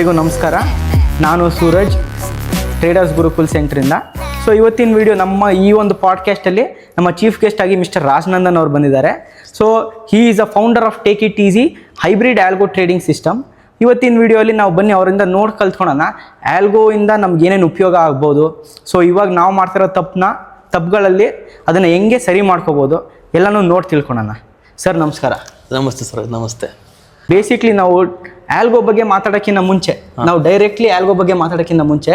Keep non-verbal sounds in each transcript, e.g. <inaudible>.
ಎಲ್ಲರಿಗೂ ನಮಸ್ಕಾರ. ನಾನು ಸೂರಜ್ ಟ್ರೇಡರ್ಸ್ ಗುರುಕುಲ್ ಸೆಂಟ್ರಿಂದ ಸೊ ಇವತ್ತಿನ ವಿಡಿಯೋ ನಮ್ಮ ಈ ಒಂದು ಪಾಡ್ಕಾಸ್ಟಲ್ಲಿ ನಮ್ಮ ಚೀಫ್ ಗೆಸ್ಟ್ ಆಗಿ ಮಿಸ್ಟರ್ ರಾಜನಂದನ್ ಅವರು ಬಂದಿದ್ದಾರೆ. So he is a founder of take it easy hybrid algo trading system ಇವತ್ತಿನ ವಿಡಿಯೋಲಿ ನಾವು ಬನ್ನಿ ಅವರಿಂದ ನೋಡಿ ಕಲ್ತ್ಕೊಳೋಣ. ಆಲ್ಗೋಯಿಂದ ನಮ್ಗೆ ಏನೇನು ಉಪಯೋಗ ಆಗ್ಬೋದು. ಸೊ ಇವಾಗ ನಾವು ಮಾಡ್ತಿರೋ ತಪ್ಪನ್ನ ತಪ್ಪುಗಳಲ್ಲಿ ಅದನ್ನು ಹೆಂಗೆ ಸರಿ ಮಾಡ್ಕೋಬೋದು ಎಲ್ಲನೂ ನೋಡಿ ತಿಳ್ಕೊಳೋಣ. ಸರ್ ನಮಸ್ಕಾರ. ನಮಸ್ತೆ ಸರ್ ನಮಸ್ತೆ. ಬೇಸಿಕ್ಲಿ ನಾವು ಆಲ್ಗೋ ಬಗ್ಗೆ ಮಾತಾಡೋಕ್ಕಿಂತ ಮುಂಚೆ ನಾವು ಡೈರೆಕ್ಟ್ಲಿ ಆಲ್ಗೋ ಬಗ್ಗೆ ಮಾತಾಡೋಕ್ಕಿಂತ ಮುಂಚೆ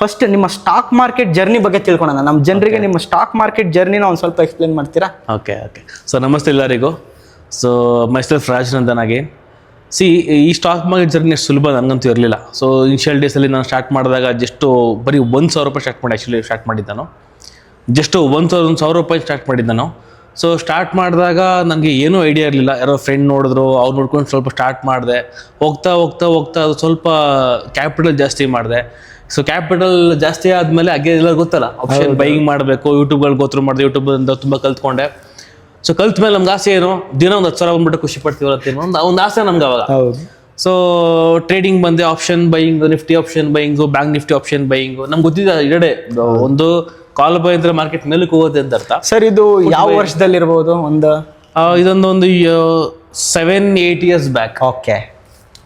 ಫಸ್ಟ್ ನಿಮ್ಮ ಸ್ಟಾಕ್ ಮಾರ್ಕೆಟ್ ಜರ್ನಿ ಬಗ್ಗೆ ತಿಳ್ಕೊಳೋಣ. ನಮ್ಮ ಜನರಿಗೆ ನಿಮ್ಮ ಸ್ಟಾಕ್ ಮಾರ್ಕೆಟ್ ಜರ್ನಿನ ಒಂದು ಸ್ವಲ್ಪ ಎಕ್ಸ್ಪ್ಲೇನ್ ಮಾಡ್ತೀರಾ? ಓಕೆ ಓಕೆ ಸೊ ನಮಸ್ತೆ ಎಲ್ಲರಿಗೂ. ಸೊ ಮೈಸೆಲ್ಫ್ ರಾಜ್ ಆಗಿ ಸಿ ಈ ಸ್ಟಾಕ್ ಮಾರ್ಕೆಟ್ ಜರ್ನಿ ಅಷ್ಟು ಸುಲಭ ನನಗಂತೂ ಇರಲಿಲ್ಲ. ಸೊ ಇನಿಷಿಯಲ್ ಡೇಸಲ್ಲಿ ನಾನು ಸ್ಟಾರ್ಟ್ ಮಾಡಿದಾಗ ಜಸ್ಟು ಬರೀ ಒಂದು ಸಾವಿರ ರೂಪಾಯಿ ಸ್ಟಾರ್ಟ್ ಮಾಡಿ ಆ್ಯಕ್ಚುಲಿ ಸ್ಟಾರ್ಟ್ ಮಾಡಿದ್ದಾನು. ನಾನು ಜಸ್ಟು ಒಂದು ಸಾವಿರ ಒಂದು ಸಾವಿರ ರೂಪಾಯಿ ಸ್ಟಾರ್ಟ್ ಮಾಡಿದ್ದೆ ನಾನು ಸೊ ಸ್ಟಾರ್ಟ್ ಮಾಡಿದಾಗ ನನಗೆ ಏನೂ ಐಡಿಯಾ ಇರಲಿಲ್ಲ. ಯಾರೋ ಫ್ರೆಂಡ್ ನೋಡಿದ್ರು ಅವ್ರು ನೋಡ್ಕೊಂಡು ಸ್ವಲ್ಪ ಸ್ಟಾರ್ಟ್ ಮಾಡಿದೆ. ಹೋಗ್ತಾ ಹೋಗ್ತಾ ಹೋಗ್ತಾ ಅದು ಸ್ವಲ್ಪ ಕ್ಯಾಪಿಟಲ್ ಜಾಸ್ತಿ ಮಾಡಿದೆ. ಸೊ ಕ್ಯಾಪಿಟಲ್ ಜಾಸ್ತಿ ಆದಮೇಲೆ ಹಾಗೆ ಎಲ್ಲ ಗೊತ್ತಲ್ಲ? ಆಪ್ಷನ್ ಬೈಯಿಂಗ್ ಮಾಡಬೇಕು ಯೂಟ್ಯೂಬ್ಗಳು ಗೊತ್ತು ಮಾಡಿದೆ ಯೂಟ್ಯೂಬಿಂದ ತುಂಬ ಕಲ್ತ್ಕೊಂಡೆ. ಸೊ ಕಲ್ತ ಮೇಲೆ ನಮ್ಗೆ ಆಸೆ ಏನು? ದಿನ ಒಂದು ಹತ್ತು ಸಾವಿರ ಬಂದ್ಬಿಟ್ಟು ಖುಷಿ ಪಡ್ತೀವಿ ಒಂದು ಒಂದು ಆಸೆ ನಮ್ಗೆ ಅವಾಗ. ಸೊ ಟ್ರೇಡಿಂಗ್ ಬಂದೆ option buying Nifty option buying bank Nifty option buying ನಮ್ಗೆ ಗೊತ್ತಿದೆ ಎರಡೇ. ಒಂದು ಕಾಲ್ ಬೈ ಅಂದ್ರೆ ಮಾರ್ಕೆಟ್ ಮೇಲಕ್ಕೆ ಹೋಗೋದು ಅಂತ ಅರ್ಥ ಸರ್ ಇದು ಯಾವ ವರ್ಷದಲ್ಲಿ ಇರಬಹುದು ಒಂದು? ಇದೊಂದು ಒಂದು seven eight years back okay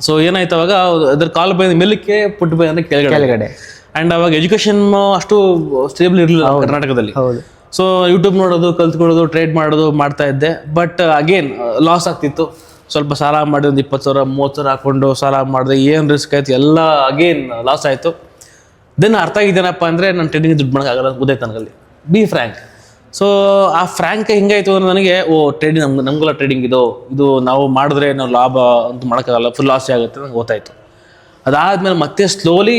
so ಏನಾಯ್ತು ಅವಾಗ ಅದ್ರ ಕಾಲು ಬೈ ಮೇಲಕ್ಕೆ ಪುಟ್ ಬೈ ಅಂದ್ರೆ ಕೆಳಗಡೆ. ಕೆಳಗಡೆ. ಅಂಡ್ ಅವಾಗ ಎಜುಕೇಶನ್ ಅಷ್ಟು ಸ್ಟೇಬಲ್ ಇರಲಿಲ್ಲ ಕರ್ನಾಟಕದಲ್ಲಿ. ಹೌದು. ಸೊ ಯೂಟ್ಯೂಬ್ ನೋಡೋದು ಕಲ್ತ್ಕೊಳ್ಳೋದು ಟ್ರೇಡ್ ಮಾಡೋದು ಮಾಡ್ತಾ ಇದ್ದೆ. ಬಟ್ ಅಗೇನ್ ಲಾಸ್ ಆಗ್ತಿತ್ತು. ಸ್ವಲ್ಪ ಸಾಲ ಮಾಡಿ ಒಂದು ಇಪ್ಪತ್ತು ಸಾವಿರ ಮೂವತ್ತು ಸಾವಿರ ಹಾಕೊಂಡು ಸಾಲ ಮಾಡಿದೆ ಏನು ರಿಸ್ಕ್ ಆಯ್ತು? ಎಲ್ಲ ಅಗೇನ್ ಲಾಸ್ ಆಯಿತು. ದೆನ್ ಅರ್ಥ ಆಗಿದ್ದೇನಪ್ಪ ಅಂದರೆ ನಾನು ಟ್ರೇಡಿಂಗ್ ದುಡ್ಡು ಮಾಡೋಕ್ಕಾಗಲ್ಲ ಗೊತ್ತಾಯ್ತು ನನಗಲ್ಲಿ. ಬಿ ಫ್ರ್ಯಾಂಕ್ ಸೊ ಆ ಫ್ರ್ಯಾಂಕ್ ಹಿಂಗಾಯ್ತು ಅಂದರೆ ನನಗೆ, ಓ ಟ್ರೇಡಿಂಗ್ ನಮ್ಗೆ ನಮಗೆಲ್ಲ ಟ್ರೇಡಿಂಗ್ ಇದು ಇದು ನಾವು ಮಾಡಿದ್ರೆ ನಾವು ಲಾಭ ಅಂತ ಮಾಡೋಕ್ಕಾಗಲ್ಲ ಫುಲ್ ಲಾಸ್ ಆಗುತ್ತೆ ನಂಗೆ ಗೊತ್ತಾಯಿತು. ಅದಾದಮೇಲೆ ಮತ್ತೆ ಸ್ಲೋಲಿ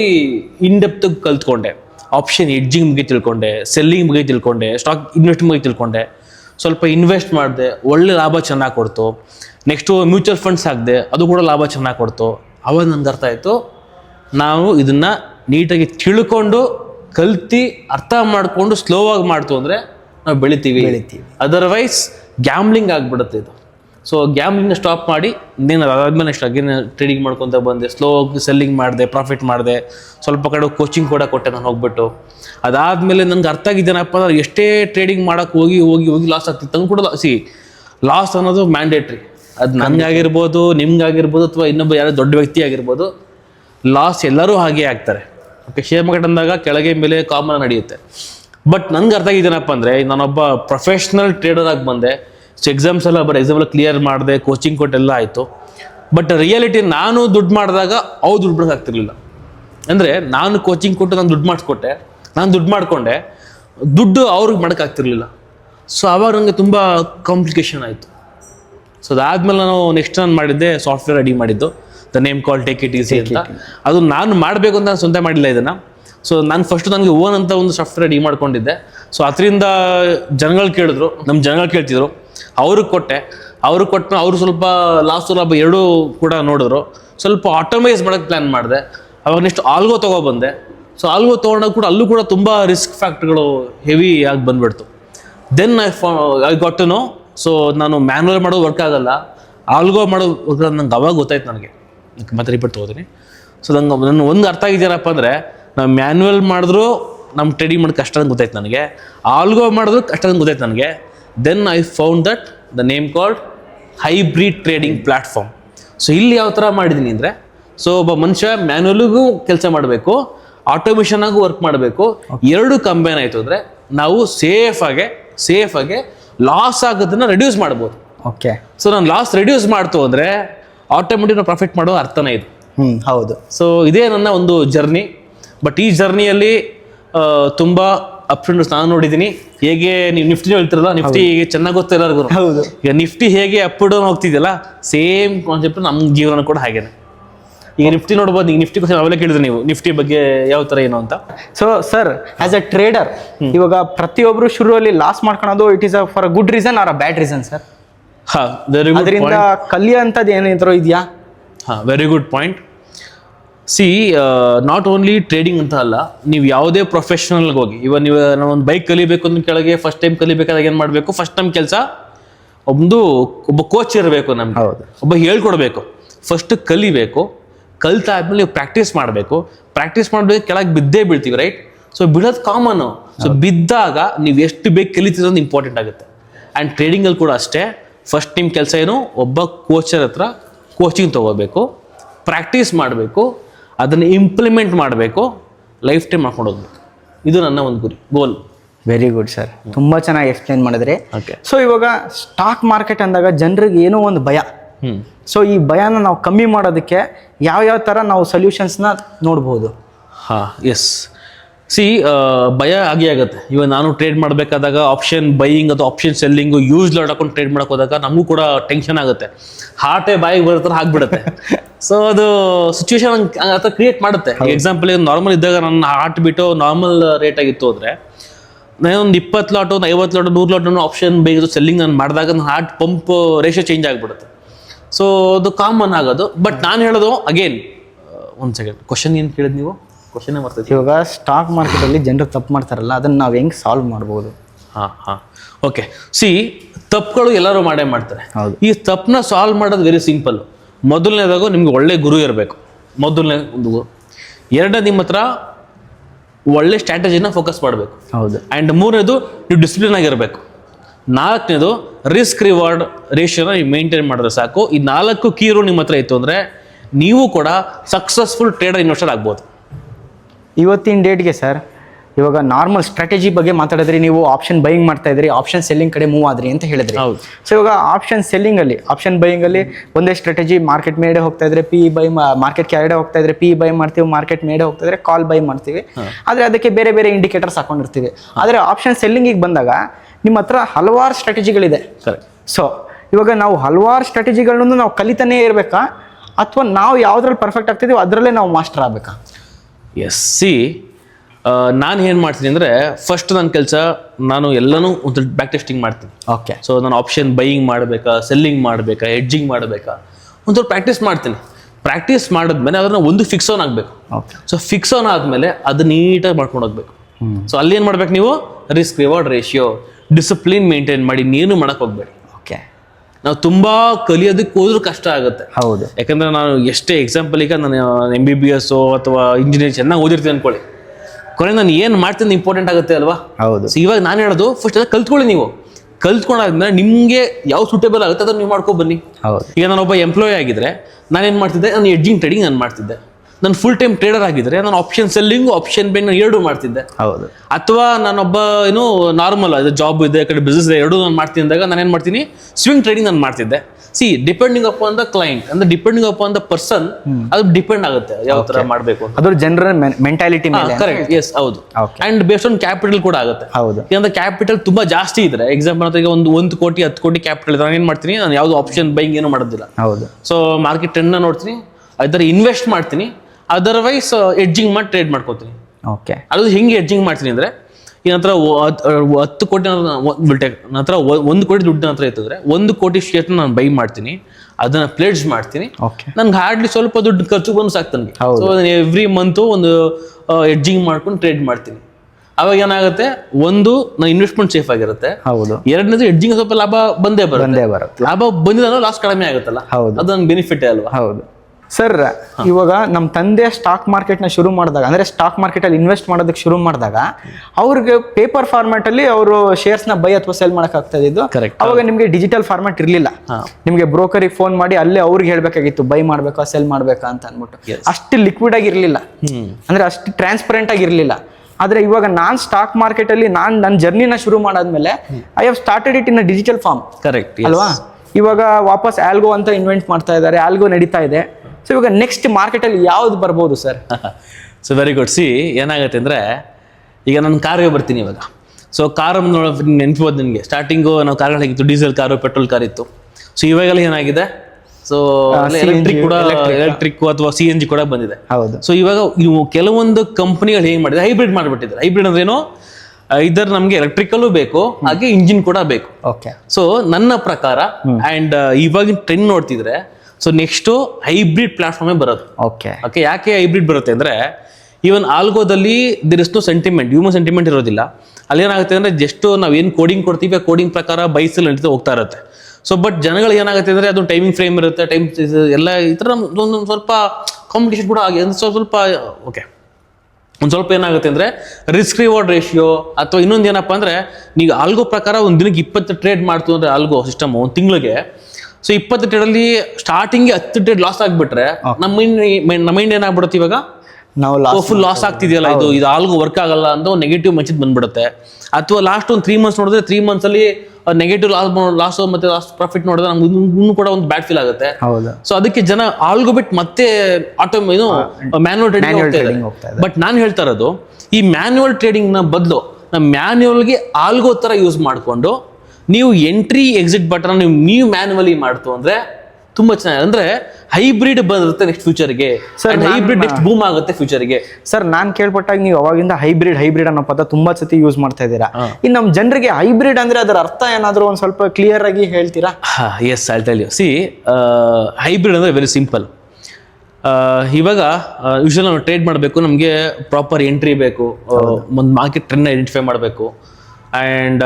ಇನ್ ಕಲ್ತ್ಕೊಂಡೆ. ಆಪ್ಷನ್ ಎಡ್ಜಿಂಗ್ ಬಗ್ಗೆ ತಿಳ್ಕೊಂಡೆ ಸೆಲ್ಲಿಂಗ್ ಬಗ್ಗೆ ತಿಳ್ಕೊಂಡೆ ಸ್ಟಾಕ್ ಇನ್ವೆಸ್ಟ್ ಬಗ್ಗೆ ತಿಳ್ಕೊಂಡೆ. ಸ್ವಲ್ಪ ಇನ್ವೆಸ್ಟ್ ಮಾಡಿದೆ, ಒಳ್ಳೆ ಲಾಭ ಚೆನ್ನಾಗಿ ಕೊಡ್ತು. ನೆಕ್ಸ್ಟು ಮ್ಯೂಚುವಲ್ ಫಂಡ್ಸ್ ಹಾಕಿದೆ, ಅದು ಕೂಡ ಲಾಭ ಚೆನ್ನಾಗಿ ಕೊಡ್ತು. ಅವಾಗ ನನಗೆ ಅರ್ಥ ಆಯಿತು, ನಾವು ಇದನ್ನ ನೀಟಾಗಿ ತಿಳ್ಕೊಂಡು ಕಲ್ತಿ ಅರ್ಥ ಮಾಡಿಕೊಂಡು ಸ್ಲೋ ಆಗಿ ಮಾಡ್ತು ಅಂದರೆ ನಾವು ಬೆಳಿತೀವಿ. ಬೆಳಿತೀವಿ. ಅದರ್ವೈಸ್ ಗ್ಯಾಮ್ಲಿಂಗ್ ಆಗಿಬಿಡುತ್ತೆ ಇದು. ಸೊ ಗ್ಯಾಮ್ಲಿಂಗ್ನ ಸ್ಟಾಪ್ ಮಾಡಿ ನೀನು ಅದಾದ್ಮೇಲೆ ನೆಕ್ಸ್ಟ್ ಅಗೇನ್ ಟ್ರೇಡಿಂಗ್ ಮಾಡ್ಕೊತ ಬಂದೆ ಸ್ಲೋ ಸೆಲ್ಲಿಂಗ್ ಮಾಡಿದೆ ಪ್ರಾಫಿಟ್ ಮಾಡಿದೆ ಸ್ವಲ್ಪ ಕಡೆ ಕೋಚಿಂಗ್ ಕೂಡ ಕೊಟ್ಟೆ ನಾನು ಹೋಗ್ಬಿಟ್ಟು. ಅದಾದಮೇಲೆ ನನಗೆ ಅರ್ಥ ಆಗಿದ್ದೇನಪ್ಪ ಅಂದ್ರೆ ಎಷ್ಟೇ ಟ್ರೇಡಿಂಗ್ ಮಾಡೋಕೆ ಹೋಗಿ ಹೋಗಿ ಹೋಗಿ ಲಾಸ್ ಆಗ್ತಿತ್ತು ತಂದು ಕೂಡ ಸಿ ಲಾಸ್ ಅನ್ನೋದು ಮ್ಯಾಂಡೇಟ್ರಿ ಅದು ನನಗಾಗಿರ್ಬೋದು ನಿಮ್ಗಾಗಿರ್ಬೋದು ಅಥವಾ ಇನ್ನೊಬ್ಬ ಯಾರೋ ದೊಡ್ಡ ವ್ಯಕ್ತಿ ಆಗಿರ್ಬೋದು ಲಾಸ್ ಎಲ್ಲರೂ ಹಾಗೆ ಆಗ್ತಾರೆ. ಓಕೆ ಶೇರ್ ಮಾರ್ಕೆಟ್ ಅಂದಾಗ ಕೆಳಗೆ ಮೇಲೆ ಕಾಮನ್ ನಡೆಯುತ್ತೆ. ಬಟ್ ನನ್ಗೆ ಅರ್ಥ ಆಗಿದ್ದೇನಪ್ಪ ಅಂದರೆ, ನಾನೊಬ್ಬ ಪ್ರೊಫೆಷ್ನಲ್ ಟ್ರೇಡರ್ ಆಗಿ ಬಂದೆ. ಸೊ ಎಕ್ಸಾಮ್ಸ್ ಎಲ್ಲ ಬರೋ ಎಕ್ಸಾಮ್ ಎಲ್ಲ ಕ್ಲಿಯರ್ ಮಾಡಿದೆ ಕೋಚಿಂಗ್ ಕೊಟ್ಟೆಲ್ಲ ಆಯಿತು. ಬಟ್ ರಿಯಾಲಿಟಿ ನಾನು ದುಡ್ಡು ಮಾಡಿದಾಗ ಅವು ದುಡ್ಡು ಬಿಡೋಕೆ ಆಗ್ತಿರ್ಲಿಲ್ಲ. ಅಂದರೆ ನಾನು ಕೋಚಿಂಗ್ ಕೊಟ್ಟು ನಾನು ದುಡ್ಡು ಮಾಡಿಸ್ಕೊಟ್ಟೆ. ನಾನು ದುಡ್ಡು ಮಾಡಿಕೊಂಡೆ. ದುಡ್ಡು ಅವ್ರಿಗೆ ಮಾಡೋಕ್ಕಾಗ್ತಿರ್ಲಿಲ್ಲ ಸೊ ಆವಾಗ ನನಗೆ ತುಂಬ ಕಾಂಪ್ಲಿಕೇಶನ್ ಆಯಿತು. ಸೊ ಅದಾದಮೇಲೆ ನಾನು ನೆಕ್ಸ್ಟ್ ನಾನು ಮಾಡಿದ್ದೆ ಸಾಫ್ಟ್ವೇರ್ ರೆಡಿ ಮಾಡಿದ್ದು. The name call take it easy ಅಂತ. ಅದು ನಾನು ಮಾಡಬೇಕು ಅಂತ ನಾನು ಸ್ವಂತ ಮಾಡಿಲ್ಲ ಇದನ್ನು. ಸೊ ನಾನು ಫಸ್ಟ್ ನನಗೆ ಓನ್ ಅಂತ ಒಂದು ಸಾಫ್ಟ್ವೇರ್ ರೆಡಿ ಮಾಡ್ಕೊಂಡಿದ್ದೆ. ಸೊ ಅದರಿಂದ ಜನಗಳು ಕೇಳಿದ್ರು ನಮ್ಮ ಜನಗಳು ಕೇಳ್ತಿದ್ರು. ಅವ್ರಿಗೆ ಕೊಟ್ಟೆ. ಅವ್ರಿಗೆ ಕೊಟ್ಟು ಅವರು ಸ್ವಲ್ಪ ಲಾಸ್ಟ್ ಲಾಭ ಎರಡೂ ಕೂಡ ನೋಡಿದ್ರು. ಸ್ವಲ್ಪ ಆಟೋಮೈಸ್ ಮಾಡೋಕ್ಕೆ ಪ್ಲ್ಯಾನ್ ಮಾಡಿದೆ. ಅವಾಗ ನೆಕ್ಸ್ಟ್ ಆಲ್ಗೋ ತೊಗೊಬಂದೆ ಸೊ ಆಲ್ಗೋ ತೊಗೊಂಡಾಗ ಕೂಡ ಅಲ್ಲೂ ಕೂಡ ತುಂಬ ರಿಸ್ಕ್ ಫ್ಯಾಕ್ಟ್ರಿಗಳು ಹೆವಿ ಆಗಿ ಬಂದ್ಬಿಡ್ತು. ದೆನ್ ಐ ಫಾ I got to know so ನಾನು ಮ್ಯಾನ್ಯಲ್ ಮಾಡೋ ವರ್ಕ್ ಆಗಲ್ಲ. ಆಲ್ಗೋ ಮಾಡೋ ವರ್ಕ್ ನಂಗೆ ಅವಾಗ ಗೊತ್ತಾಯ್ತು ನನಗೆ. ಮತ್ತೆ ರಿಪೀಟ್ ತೊಗೋತೀನಿ. ಸೊ ನಂಗೆ ನನ್ನ ಒಂದು ಅರ್ಥ ಆಗಿದ್ದೀರಪ್ಪ ಅಂದರೆ ನಾವು ಮ್ಯಾನ್ಯಲ್ ಮಾಡಿದ್ರು ನಮ್ಮ ಟ್ರೇಡಿಂಗ್ ಮಾಡೋದು ಕಷ್ಟ ಅಂತ ಗೊತ್ತಾಯ್ತು ನನಗೆ. ಆಲ್ಗೋ ಮಾಡಿದ್ರು ಕಷ್ಟ ಅಂತ ಗೊತ್ತಾಯ್ತು ನನಗೆ. Then I found that the name called hybrid trading platform so ಇಲ್ಲಿ ಯಾವ ಥರ ಮಾಡಿದ್ದೀನಿ ಅಂದರೆ ಸೊ ಒಬ್ಬ ಮನುಷ್ಯ ಮ್ಯಾನ್ಯಲ್ಗೂ ಕೆಲಸ ಮಾಡಬೇಕು ಆಟೋಮೇಷನ್ ಆಗೂ ವರ್ಕ್ ಮಾಡಬೇಕು. ಎರಡು ಕಂಬೈನ್ ಆಯಿತು ಅಂದರೆ ನಾವು ಸೇಫಾಗೆ ಆಗಿ ಸೇಫ್ ಆಗಿ ಲಾಸ್ ಆಗೋದನ್ನ ರೆಡ್ಯೂಸ್ ಮಾಡ್ಬೋದು. ಓಕೆ ಸೊ ನಾನು ಲಾಸ್ ರೆಡ್ಯೂಸ್ ಮಾಡ್ತು ಅಂದರೆ ಆಟೋಮೆಟಿಕ್ ನಾವು ಪ್ರಾಫಿಟ್ ಮಾಡೋ ಅರ್ಥನೇ ಇದು. ಹೌದು. ಸೊ ಇದೇ ನನ್ನ ಒಂದು ಜರ್ನಿ ಬಟ್ ಈ ಜರ್ನಿಯಲ್ಲಿ ತುಂಬ ಅಪ್ ಅಂಡ್ ನಾನು ನೋಡಿದ್ದೀನಿ. ಹೇಗೆ ನೀವು ನಿಫ್ಟಿ ಹೇಳ್ತಿರಲ್ಲ ನಿಫ್ಟಿ ಹೇಗೆ ಚೆನ್ನಾಗಿ ಗೊತ್ತಿಲ್ಲ ಎಲ್ಲರಿಗೂ ಹೌದು. ಈಗ ನಿಫ್ಟಿ ಹೇಗೆ ಅಪ್ ಡೌನ್ ಹೋಗ್ತಿದೆಯಲ್ಲ ಸೇಮ್ ಕಾನ್ಸೆಪ್ಟ್ ನಮ್ಮ ಜೀವನ ಕೂಡ ಹಾಗೇನೆ. ಈಗ ನಿಫ್ಟಿ ನೋಡ್ಬೋದು ಈಗ ನಿಫ್ಟಿ ಕ್ವಶನ್ ಅವೆಲ್ಲ ಕೇಳಿದ್ರೆ ನೀವು ನಿಫ್ಟಿ ಬಗ್ಗೆ ಯಾವ ಥರ ಏನು ಅಂತ. So sir as a trader ಇವಾಗ ಪ್ರತಿಯೊಬ್ಬರು ಶುರುವಲ್ಲಿ ಲಾಸ್ ಮಾಡ್ಕೊಳೋದು it is a for a good reason or a bad reason sir ಹಾ ವೆರಿ ಗುಡ್ ಅದರಿಂದ ಕಲಿಯೋಂಥದ್ದು ಏನಿದ್ರು ಇದೆಯಾ? ಹಾಂ very good point see not only trading ಅಂತ ಅಲ್ಲ ನೀವು ಯಾವುದೇ ಪ್ರೊಫೆಷನಲ್ಗೆ ಹೋಗಿ ಇವಾಗ ನೀವು ನಾವೊಂದು ಒಂದು ಬೈಕ್ ಕಲಿಬೇಕು ಅಂದ ಕೆಳಗೆ ಫಸ್ಟ್ ಟೈಮ್ ಕಲಿಬೇಕಾದಾಗ ಏನು ಮಾಡಬೇಕು? ಫಸ್ಟ್ ಟೈಮ್ ಕೆಲಸ ಒಂದು ಒಬ್ಬ ಕೋಚ್ ಇರಬೇಕು ನಮ್ಗೆ. ಒಬ್ಬ ಹೇಳ್ಕೊಡ್ಬೇಕು. ಫಸ್ಟ್ ಕಲಿಬೇಕು ಕಲ್ತಾದ್ಮೇಲೆ ನೀವು ಪ್ರಾಕ್ಟೀಸ್ ಮಾಡಬೇಕು. ಪ್ರಾಕ್ಟೀಸ್ ಮಾಡಬೇಕು ಕೆಳಗೆ ಬಿದ್ದೇ ಬೀಳ್ತೀವಿ ರೈಟ್ ಸೊ ಬಿಡೋದು ಕಾಮನ್ ಸೊ ಬಿದ್ದಾಗ ನೀವು ಎಷ್ಟು ಬೇಗ ಕಲಿತೀರ ಇಂಪಾರ್ಟೆಂಟ್ ಆಗುತ್ತೆ. ಆ್ಯಂಡ್ ಟ್ರೇಡಿಂಗಲ್ಲಿ ಕೂಡ ಅಷ್ಟೇ. ಫಸ್ಟ್ ನಿಮ್ಮ ಕೆಲಸ ಏನು? ಒಬ್ಬ ಕೋಚರ್ ಹತ್ರ ಕೋಚಿಂಗ್ ತೊಗೋಬೇಕು ಪ್ರಾಕ್ಟೀಸ್ ಮಾಡಬೇಕು ಅದನ್ನು ಇಂಪ್ಲಿಮೆಂಟ್ ಮಾಡಬೇಕು ಲೈಫ್ ಟೈಮ್ ಮಾಡ್ಕೊಂಡು ಹೋಗ್ಬೇಕು. ಇದು ನನ್ನ ಒಂದು ಗುರಿ ಗೋಲ್ ವೆರಿ ಗುಡ್ ಸರ್ ತುಂಬ ಚೆನ್ನಾಗಿ ಎಕ್ಸ್ಪ್ಲೈನ್ ಮಾಡಿದ್ರಿ. ಓಕೆ ಸೊ ಇವಾಗ ಸ್ಟಾಕ್ ಮಾರ್ಕೆಟ್ ಅಂದಾಗ ಜನರಿಗೆ ಏನೋ ಒಂದು ಭಯ. ಹ್ಞೂ ಸೊ ಈ ಭಯನ ನಾವು ಕಮ್ಮಿ ಮಾಡೋದಕ್ಕೆ ಯಾವ ಥರ ನಾವು ಸೊಲ್ಯೂಷನ್ಸ್ನ ನೋಡ್ಬೋದು? ಹಾಂ ಎಸ್ ಸಿ ಭಯ ಆಗಿ ಆಗುತ್ತೆ. ಇವಾಗ ನಾನು ಟ್ರೇಡ್ ಮಾಡಬೇಕಾದಾಗ ಆಪ್ಷನ್ ಬೈಯಿಂಗ್ ಅಥವಾ ಆಪ್ಷನ್ ಸೆಲ್ಲಿಂಗು ಯೂಸ್ ಲಾಡ್ ಹಾಕೊಂಡು ಟ್ರೇಡ್ ಮಾಡಕ್ಕೆ ಹೋದಾಗ ನಮಗೂ ಕೂಡ ಟೆನ್ಷನ್ ಆಗುತ್ತೆ. ಹಾರ್ಟೇ ಬಾಯಿಗೆ ಬರೋ ಆಗ್ಬಿಡುತ್ತೆ. ಸೊ <laughs> ಅದು ಸಿಚುವೇಶನ್ ಆ ಥರ ಕ್ರಿಯೇಟ್ ಮಾಡುತ್ತೆ. ಎಕ್ಸಾಂಪಲ್ ನಾರ್ಮಲ್ ಇದ್ದಾಗ ನನ್ನ ಹಾರ್ಟ್ ಬಿಟ್ಟು ನಾರ್ಮಲ್ ರೇಟ್ ಆಗಿತ್ತು ಅಂದರೆ ನಾನೊಂದು ಇಪ್ಪತ್ತು ಲಾಟು ಒಂದು ಐವತ್ತು ಲಾಟು ನೂರು ಲಾಟು ಆಪ್ಷನ್ ಬೇಕಿದ್ದು ಸೆಲ್ಲಿಂಗ್ ನಾನು ಮಾಡಿದಾಗ ನನ್ನ ಹಾರ್ಟ್ ಪಂಪ್ ರೇಷೋ ಚೇಂಜ್ ಆಗಿಬಿಡುತ್ತೆ. ಸೊ ಅದು ಕಾಮನ್ ಆಗೋದು. ಬಟ್ ನಾನು ಹೇಳೋದು ಅಗೇನ್ ಒಂದು ಸೆಕೆಂಡ್ ಕ್ವಶನ್ ಏನು ಕೇಳಿದ್ ನೀವು? ಕ್ವಶನ್ನೇ ಬರ್ತೈತಿ? ಇವಾಗ ಸ್ಟಾಕ್ ಮಾರ್ಕೆಟಲ್ಲಿ ಜನರು ತಪ್ಪು ಮಾಡ್ತಾರಲ್ಲ ಅದನ್ನು ನಾವು ಹೆಂಗೆ ಸಾಲ್ವ್ ಮಾಡ್ಬೋದು? ಹಾಂ ಹಾಂ. ಓಕೆ ಸಿ ತಪ್ಪುಗಳು ಎಲ್ಲರೂ ಮಾಡೇ ಮಾಡ್ತಾರೆ. ಹೌದು. ಈ ತಪ್ಪನ್ನ ಸಾಲ್ವ್ ಮಾಡೋದು ವೆರಿ ಸಿಂಪಲ್ ಮೊದಲನೇದಾಗ ನಿಮ್ಗೆ ಒಳ್ಳೆ ಗುರು ಇರಬೇಕು. ಮೊದಲನೇ ಒಂದು ಗುರು. ಎರಡನೇ ನಿಮ್ಮ ಹತ್ರ ಒಳ್ಳೆ ಸ್ಟ್ರಾಟಜಿನ ಫೋಕಸ್ ಮಾಡಬೇಕು. ಹೌದು. ಆ್ಯಂಡ್ ಮೂರನೇದು ನೀವು ಡಿಸಿಪ್ಲಿನ್ ಆಗಿರಬೇಕು. ನಾಲ್ಕನೇದು ರಿಸ್ಕ್ ರಿವಾರ್ಡ್ ರೇಷಿಯೋನ ನೀವು ಮೇಂಟೈನ್ ಮಾಡಿದ್ರೆ ಸಾಕು. ಈ ನಾಲ್ಕು ಕೀರು ನಿಮ್ಮ ಹತ್ರ ಇತ್ತು ಅಂದರೆ ನೀವು ಕೂಡ ಸಕ್ಸಸ್ಫುಲ್ ಟ್ರೇಡರ್ ಇನ್ವೆಸ್ಟರ್ ಆಗ್ಬೋದು. ಇವತ್ತಿನ ಡೇಟ್ಗೆ ಸರ್ ಇವಾಗ ನಾರ್ಮಲ್ ಸ್ಟ್ರಾಟಜಿ ಬಗ್ಗೆ ಮಾತಾಡಿದ್ರಿ ನೀವು ಆಪ್ಷನ್ ಬೈಯಿಂಗ್ ಮಾಡ್ತಾ ಇದ್ರಿ ಆಪ್ಷನ್ ಸೆಲ್ಲಿಂಗ್ ಕಡೆ ಮೂವ್ ಆದ್ರಿ ಅಂತ ಹೇಳಿದ್ರಿ. ಸೊ ಇವಾಗ ಆಪ್ಷನ್ ಸೆಲ್ಲಿಂಗ್ ಅಲ್ಲಿ ಆಪ್ಷನ್ ಬೈಯಿಂಗ್ ಅಲ್ಲಿ ಒಂದೇ ಸ್ಟ್ರಾಟಜಿ ಮಾರ್ಕೆಟ್ ಮೇಡೆ ಹೋಗ್ತಾ ಇದ್ರೆ ಪಿ ಬೈ ಮಾರ್ಕೆಟ್ ಕೆಳಗಡೆ ಹೋಗ್ತಾ ಇದ್ರೆ ಪಿ ಬೈ ಮಾಡ್ತೀವಿ ಮಾರ್ಕೆಟ್ ಮೇಡೆ ಹೋಗ್ತಾ ಇದ್ರೆ ಕಾಲ್ ಬೈ ಮಾಡ್ತೀವಿ. ಆದ್ರೆ ಅದಕ್ಕೆ ಬೇರೆ ಬೇರೆ ಇಂಡಿಕೇಟರ್ಸ್ ಹಾಕೊಂಡಿರ್ತೀವಿ. ಆದ್ರೆ ಆಪ್ಷನ್ ಸೆಲ್ಲಿಂಗಿಗೆ ಬಂದಾಗ ನಿಮ್ಮ ಹತ್ರ ಹಲವಾರು ಸ್ಟ್ರಾಟಜಿಗಳಿದೆ ಸೊ ಇವಾಗ ನಾವು ಹಲವಾರು ಸ್ಟ್ರಾಟಜಿಗಳನ್ನು ನಾವು ಕಲಿತಾನೇ ಇರಬೇಕಾ? ಅಥವಾ ನಾವು ಯಾವ್ದ್ರಲ್ಲಿ ಪರ್ಫೆಕ್ಟ್ ಆಗ್ತಿದೀವಿ ಅದರಲ್ಲೇ ನಾವು ಮಾಸ್ಟರ್ ಆಗಬೇಕಾ? ಎಸ್ ಸಿ ನಾನು ಏನು ಮಾಡ್ತೀನಿ ಅಂದರೆ ಫಸ್ಟ್ ನನ್ನ ಕೆಲಸ ನಾನು ಎಲ್ಲನೂ ಒಂದು ಬ್ಯಾಕ್ ಟೆಸ್ಟಿಂಗ್ ಮಾಡ್ತೀನಿ. ಓಕೆ ಸೊ ನಾನು ಆಪ್ಷನ್ ಬೈಯಿಂಗ್ ಮಾಡಬೇಕಾ ಸೆಲ್ಲಿಂಗ್ ಮಾಡಬೇಕಾ ಹೆಡ್ಜಿಂಗ್ ಮಾಡಬೇಕಾ ಒಂಥರ ಪ್ರಾಕ್ಟೀಸ್ ಮಾಡ್ತೀನಿ. ಪ್ರಾಕ್ಟೀಸ್ ಮಾಡಿದ್ಮೇಲೆ ಅದನ್ನು ಒಂದು ಫಿಕ್ಸ್ ಆನ್ ಆಗಬೇಕು. ಓಕೆ ಸೊ ಫಿಕ್ಸ್ ಆನ್ ಆದಮೇಲೆ ಅದು ನೀಟಾಗಿ ಮಾಡ್ಕೊಂಡು ಹೋಗ್ಬೇಕು. ಸೊ ಅಲ್ಲಿ ಏನು ಮಾಡ್ಬೇಕು ನೀವು? Risk reward ratio discipline maintain ಮಾಡಿ. ನೀನು ಮಾಡಕ್ಕೆ ಹೋಗ್ಬೇಡಿ. ನಾವು ತುಂಬಾ ಕಲಿಯೋದಕ್ಕೆ ಹೋದ್ರೂ ಕಷ್ಟ ಆಗುತ್ತೆ. ಹೌದು. ಯಾಕಂದ್ರೆ ನಾನು ಎಷ್ಟೇ ಎಕ್ಸಾಂಪಲ್ ಈಗ ನಾನು ಎಂ ಬಿ ಬಿ ಎಸ್ ಅಥವಾ ಇಂಜಿನಿಯರ್ ಚೆನ್ನಾಗಿ ಓದಿರ್ತೀನಿ ಅನ್ಕೊಳ್ಳಿ. ಕೊನೆ ನಾನು ಏನು ಮಾಡ್ತೀನಿ ಇಂಪಾರ್ಟೆಂಟ್ ಆಗುತ್ತೆ ಅಲ್ವಾ? ಹೌದು. ಸೊ ಇವಾಗ ನಾನು ಹೇಳೋದು ಫಸ್ಟ್ ಎಲ್ಲ ಕಲ್ತ್ಕೊಳ್ಳಿ ನೀವು. ಕಲ್ತ್ಕೊಂಡಾದ್ಮೇಲೆ ನಿಮಗೆ ಯಾವ ಸೂಟೇಬಲ್ ಆಗುತ್ತೆ ಅದನ್ನು ನೀವು ಮಾಡ್ಕೊ ಬನ್ನಿ. ಹೌದು. ಈಗ ನಾನು ಒಬ್ಬ ಎಂಪ್ಲಾಯ್ ಆಗಿದ್ರೆ ನಾನೇನು ಮಾಡ್ತಿದ್ದೆ? ನಾನು ಎಡ್ಜಿಂಗ್ ಟ್ರೇಡಿಂಗ್ ನಾನು ಮಾಡ್ತಿದ್ದೆ. ನಾನು ಫುಲ್ ಟೈಮ್ ಟ್ರೇಡರ್ ಆಗಿದ್ರೆ ನಾನು ಆಪ್ಷನ್ ಸೆಲ್ಲಿಂಗ್ ಆಪ್ಷನ್ ಬೈ ನಾನು ಎರಡು ಮಾಡ್ತಿದ್ದೆ. ಹೌದು. ಅಥವಾ ನಾನೊಬ್ಬ ಏನು ನಾರ್ಮಲ್ ಅದು ಜಾಬ್ ಇದೆ ಆ ಕಡೆ ಬಿಸ್ನೆಸ್ ಇದೆ ಎರಡೂ ನಾನು ಮಾಡ್ತೀನಿ ಅಂದಾಗ ನಾನು ಏನು ಮಾಡ್ತೀನಿ? ಸ್ವಿಂಗ್ ಟ್ರೇಡಿಂಗ್ ನಾನು ಮಾಡ್ತಿದ್ದೆ. See depending upon the client ಅಂದ್ರೆ ಡಿಪೆಂಡಿಂಗ್ ಅಪಾನ್ ದ ಪರ್ಸನ್ ಅದು ಡಿಪೆಂಡ್ ಆಗುತ್ತೆ ಯಾವ ತರ ಮಾಡಬೇಕು ಅದು ಅದ್ರ ಜನರ ಮೆಂಟಾಲಿಟಿ ಕರೆಕ್ಟ್ ಎಸ್ ಹೌದು. ಅಂಡ್ ಬೇಸ್ಡ್ ಆನ್ ಕ್ಯಾಪಿಟಲ್ ಕೂಡ ಆಗುತ್ತೆ. ಹೌದು. ಯಾಕಂದ್ರೆ ಕ್ಯಾಪಿಟಲ್ ತುಂಬಾ ಜಾಸ್ತಿ ಇದ್ರೆ ಎಕ್ಸಾಂಪಲ್ ಅಂತ ಈಗ ಒಂದು ಒಂದು ಕೋಟಿ ಹತ್ತು ಕೋಟಿ ಕ್ಯಾಪಿಟಲ್ ನಾನು ಏನು ಮಾಡ್ತೀನಿ? ನಾನು ಯಾವ್ದು ಆಪ್ಷನ್ ಬೈಂಗ್ ಏನು ಮಾಡೋದಿಲ್ಲ. ಹೌದು. ಸೊ ಮಾರ್ಕೆಟ್ ಟ್ರೆಂಡ್ ನೋಡ್ತೀನಿ. ಅದರ ಇನ್ವೆಸ್ಟ್ ಮಾಡ್ತೀನಿ. ಅದರ್ವೈಸ್ ಎಡ್ಜಿಂಗ್ ಮಾಡಿ ಟ್ರೇಡ್ ಮಾಡ್ಕೋತೀನಿ. ಓಕೆ ಅದು ಹೆಂಗೆ ಎಡ್ಜಿಂಗ್ ಮಾಡ್ತೀನಿ ಅಂದ್ರೆ ಈ ನಂತರ ಹತ್ತು ಕೋಟಿ ನಂತರ ಒಂದು ಕೋಟಿ ದುಡ್ಡು ನಂತರ ಇತ್ತಂದ್ರೆ ಒಂದು ಕೋಟಿ ಶೇರ್ನ ನಾನು ಬೈ ಮಾಡ್ತೀನಿ ಅದನ್ನ ಪ್ಲೇಡ್ಜ್ ಮಾಡ್ತೀನಿ. ನನ್ಗೆ ಹಾರ್ಡ್ಲಿ ಸ್ವಲ್ಪ ದುಡ್ಡು ಖರ್ಚು ಬಂದು ಸಾಕು ನನಗೆ. ಸೊ ಎವ್ರಿ ಮಂತು ಒಂದು ಎಡ್ಜಿಂಗ್ ಮಾಡ್ಕೊಂಡು ಟ್ರೇಡ್ ಮಾಡ್ತೀನಿ. ಅವಾಗ ಏನಾಗುತ್ತೆ ಒಂದು ನನ್ನ ಇನ್ವೆಸ್ಟ್ಮೆಂಟ್ ಸೇಫ್ ಆಗಿರುತ್ತೆ. ಹೌದು. ಎರಡನೇದು ಎಡ್ಜಿಂಗ್ ಸ್ವಲ್ಪ ಲಾಭ ಬಂದೇ ಬರುತ್ತೆ. ಲಾಭ ಬಂದಿಲ್ಲ ಲಾಸ್ ಕಡಿಮೆ ಆಗುತ್ತಲ್ಲ. ಹೌದು. ಅದು ನಂಗೆ ಬೆನಿಫಿಟ್ ಅಲ್ವಾ? ಹೌದು. ಸರ್ ಇವಾಗ ನಮ್ಮ ತಂದೆ ಸ್ಟಾಕ್ ಮಾರ್ಕೆಟ್ನ ಶುರು ಮಾಡಿದಾಗ ಅಂದರೆ ಸ್ಟಾಕ್ ಮಾರ್ಕೆಟಲ್ಲಿ ಇನ್ವೆಸ್ಟ್ ಮಾಡೋದಕ್ಕೆ ಶುರು ಮಾಡಿದಾಗ ಅವ್ರಿಗೆ ಪೇಪರ್ ಫಾರ್ಮ್ಯಾಟಲ್ಲಿ ಅವರು ಶೇರ್ಸ್ನ ಬೈ ಅಥವಾ ಸೆಲ್ ಮಾಡೋಕ್ಕಾಗ್ತಾ ಇದ್ದು ಅವಾಗ ನಿಮಗೆ ಡಿಜಿಟಲ್ ಫಾರ್ಮ್ಯಾಟ್ ಇರಲಿಲ್ಲ. ನಿಮಗೆ ಬ್ರೋಕರಿಗೆ ಫೋನ್ ಮಾಡಿ ಅಲ್ಲೇ ಅವ್ರಿಗೆ ಹೇಳಬೇಕಾಗಿತ್ತು ಬೈ ಮಾಡಬೇಕಾ ಸೆಲ್ ಮಾಡಬೇಕಾ ಅಂತ ಅಂದ್ಬಿಟ್ಟು. ಅಷ್ಟು ಲಿಕ್ವಿಡ್ ಆಗಿರಲಿಲ್ಲ ಅಂದರೆ ಅಂದ್ರೆ ಅಷ್ಟು ಟ್ರಾನ್ಸ್ಪರೆಂಟ್ ಆಗಿರಲಿಲ್ಲ ಆದರೆ ಇವಾಗ ನಾನು ಸ್ಟಾಕ್ ಮಾರ್ಕೆಟಲ್ಲಿ ನಾನು ನನ್ನ ಜರ್ನಿನ ಶುರು ಮಾಡಾದ್ಮೇಲೆ I have started it in a digital form correct ಅಲ್ವಾ? ಇವಾಗ ವಾಪಸ್ ಆಲ್ಗೋ ಅಂತ ಇನ್ವೆಂಟ್ ಮಾಡ್ತಾ ಇದ್ದಾರೆ ಆಲ್ಗೋ ನಡೀತಾ ಇದೆ. ಸೊ ಇವಾಗ ನೆಕ್ಸ್ಟ್ ಮಾರ್ಕೆಟಲ್ಲಿ ಯಾವ್ದು ಬರ್ಬೋದು sir so very good see ಏನಾಗುತ್ತೆ ಅಂದರೆ ಈಗ ನಾನು ಕಾರಿಗೆ ಬರ್ತೀನಿ ಇವಾಗ. ಸೊ ಕಾರ್ ನೆನಪಿಬೋದು ನಿಮಗೆ. ಸ್ಟಾರ್ಟಿಂಗು ನಾವು ಕಾರ್ಗಳು ಹೇಗಿತ್ತು ಡೀಸೆಲ್ ಕಾರು ಪೆಟ್ರೋಲ್ ಕಾರ್ ಇತ್ತು. ಸೊ ಇವಾಗೆಲ್ಲ ಏನಾಗಿದೆ? ಸೊ ಎಲೆಕ್ಟ್ರಿಕ್ ಕೂಡ ಎಲೆಕ್ಟ್ರಿಕ್ ಅಥವಾ ಸಿ ಎನ್ ಜಿ ಕೂಡ ಬಂದಿದೆ. ಹೌದು. ಸೊ ಇವಾಗ ಇವು ಕೆಲವೊಂದು ಕಂಪ್ನಿಗಳು ಹೇಗೆ ಮಾಡಿದೆ? ಹೈಬ್ರಿಡ್ ಮಾಡಿಬಿಟ್ಟಿದ್ದಾರೆ. ಹೈಬ್ರಿಡ್ ಅಂದ್ರೆ ಏನು? ಇದರ ನಮಗೆ ಎಲೆಕ್ಟ್ರಿಕಲ್ ಬೇಕು. ಹಾಗೆ ಇಂಜಿನ್ ಕೂಡ ಬೇಕು. ಓಕೆ ಸೊ ನನ್ನ ಪ್ರಕಾರ ಅಂಡ್ ಇವಾಗಿನ ಟ್ರೆಂಡ್ ನೋಡ್ತಿದ್ರೆ ಸೊ ನೆಕ್ಸ್ಟು ಹೈಬ್ರಿಡ್ ಪ್ಲಾಟ್ಫಾರ್ಮೇ ಬರೋದು. ಓಕೆ ಓಕೆ ಯಾಕೆ ಹೈಬ್ರಿಡ್ ಬರುತ್ತೆ ಅಂದರೆ even ಆಲ್ಗೋದಲ್ಲಿ there is no sentiment human sentiment ಇರೋದಿಲ್ಲ. ಅಲ್ಲಿ ಏನಾಗುತ್ತೆ ಅಂದರೆ ಜಸ್ಟ್ ನಾವು ಏನು ಕೋಡಿಂಗ್ ಕೊಡ್ತೀವಿ ಆ ಕೋಡಿಂಗ್ ಪ್ರಕಾರ ಬೈಸಲ್ಲಿ ನಡೀತಾ ಹೋಗ್ತಾ ಇರುತ್ತೆ. ಸೊ ಬಟ್ ಜನಗಳು ಏನಾಗುತ್ತೆ ಅಂದ್ರೆ ಅದು ಟೈಮಿಂಗ್ ಫ್ರೇಮ್ ಇರುತ್ತೆ ಟೈಮ್ ಎಲ್ಲ ಈ ಥರ ಒಂದು ಸ್ವಲ್ಪ ಕಾಂಪಿಟೇಷನ್ ಕೂಡ ಆಗಿ ಸ್ವಲ್ಪ ಸ್ವಲ್ಪ ಓಕೆ ಒಂದು ಸ್ವಲ್ಪ ಏನಾಗುತ್ತೆ ಅಂದ್ರೆ ರಿಸ್ಕ್ ರಿವಾರ್ಡ್ ರೇಷಿಯೋ ಅಥವಾ ಇನ್ನೊಂದು ಏನಪ್ಪ ಅಂದ್ರೆ ನೀವು ಆಲ್ಗೋ ಪ್ರಕಾರ ಒಂದು ದಿನಕ್ಕೆ ಇಪ್ಪತ್ತು ಟ್ರೇಡ್ ಮಾಡ್ತು ಅಂದರೆ ಆಲ್ಗೋ ಸಿಸ್ಟಮ್ ಒಂದು ತಿಂಗಳಿಗೆ ಸೊ ಇಪ್ಪತ್ತು ಟ್ರೇಡಲ್ಲಿ ಸ್ಟಾರ್ಟಿಂಗ್ ಹತ್ತು ಟ್ರೇಡ್ ಲಾಸ್ ಆಗಿಬಿಟ್ರೆ ನಮ್ಮ ಮೈಂಡ್ ನಮ್ಮ ಮೈಂಡ್ ಏನಾಗ್ಬಿಡುತ್ತೆ ಇವಾಗ? ನಾವು ಫುಲ್ ಲಾಸ್ ಆಗ್ತಿದೆಯಲ್ಲ ಇದು? ಇದು ಆಲ್ಗೋ ವರ್ಕ್ ಆಗಲ್ಲ ಅಂತ ಒಂದು ನೆಗೆಟಿವ್ ಮೆಸೇಜ್ ಬಂದ್ಬಿಡುತ್ತೆ. ಅಥವಾ ಲಾಸ್ಟ್ ಒಂದು ತ್ರೀ ಮಂತ್ಸ್ ನೋಡಿದ್ರೆ ತ್ರೀ ಮಂತ್ಸ್ ಅಲ್ಲಿ ನೆಗೆಟಿವ್ ಲಾಸ್ ಲಾಸ್ ಮತ್ತೆ ಲಾಸ್ಟ್ ಪ್ರಾಫಿಟ್ ನೋಡಿದ್ರೆ ನಮ್ಗೆ ಇನ್ನೂ ಕೂಡ ಒಂದು ಬ್ಯಾಡ್ ಫೀಲ್ ಆಗುತ್ತೆ. ಸೊ ಅದಕ್ಕೆ ಜನ ಆಲ್ಗೋ ಬಿಟ್ಟು ಮತ್ತೆ ಆಟೋ ಏನು ಮ್ಯಾನ್ಯುವಲ್ ಟ್ರೇಡಿಂಗ್ ಬಟ್ ನಾನು ಹೇಳ್ತಾ ಇರೋದು ಈ ಮ್ಯಾನ್ಯುವಲ್ ಟ್ರೇಡಿಂಗ್ನ ಬದಲು ನಮ್ಮ ಮ್ಯಾನ್ಯುವಲ್ಗೆ ಆಲ್ಗೋ ತರ ಯೂಸ್ ಮಾಡಿಕೊಂಡು ನೀವು ಎಂಟ್ರಿ ಎಕ್ಸಿಟ್ ಬಟನ್ ನೀವು ನೀವು ಮ್ಯಾನುವಲಿ ಮಾಡ್ತು ಅಂದ್ರೆ ತುಂಬಾ ಚೆನ್ನಾಗಿ ಅಂದ್ರೆ ಹೈಬ್ರಿಡ್ ಬರುತ್ತೆ ನೆಕ್ಸ್ಟ್ ಫ್ಯೂಚರ್ಗೆ ಸರ್ ಹೈಬ್ರಿಡ್ ನೆಕ್ಸ್ಟ್ ಬೂಮ್ ಆಗುತ್ತೆ ಫ್ಯೂಚರ್ಗೆ ಸರ್ ನಾನ್ ಕೇಳ್ಪಟ್ಟಾಗ ನೀವು ಅವಾಗಿಂದ ಹೈಬ್ರಿಡ್ ಹೈಬ್ರಿಡ್ ಅನ್ನೋ ಪದ ತುಂಬಾ ಸತಿ ಯೂಸ್ ಮಾಡ್ತಾ ಇದ್ದೀರಾ. ಇನ್ನು ನಮ್ಮ ಜನರಿಗೆ ಹೈಬ್ರಿಡ್ ಅಂದ್ರೆ ಅದರ ಅರ್ಥ ಏನಾದ್ರೂ ಒಂದ್ ಸ್ವಲ್ಪ ಕ್ಲಿಯರ್ ಆಗಿ ಹೇಳ್ತೀರಾ? Yes I tell you see hybrid ಅಂದ್ರೆ ವೆರಿ ಸಿಂಪಲ್ ಇವಾಗ ಯೂಶಲ್ ನಾವು ಟ್ರೇಡ್ ಮಾಡಬೇಕು ನಮಗೆ ಪ್ರಾಪರ್ ಎಂಟ್ರಿ ಬೇಕು ಒಂದು ಮಾರ್ಕೆಟ್ ಟ್ರೆಂಡ್ ಐಡೆಂಟಿಫೈ ಮಾಡಬೇಕು. ಆ್ಯಂಡ್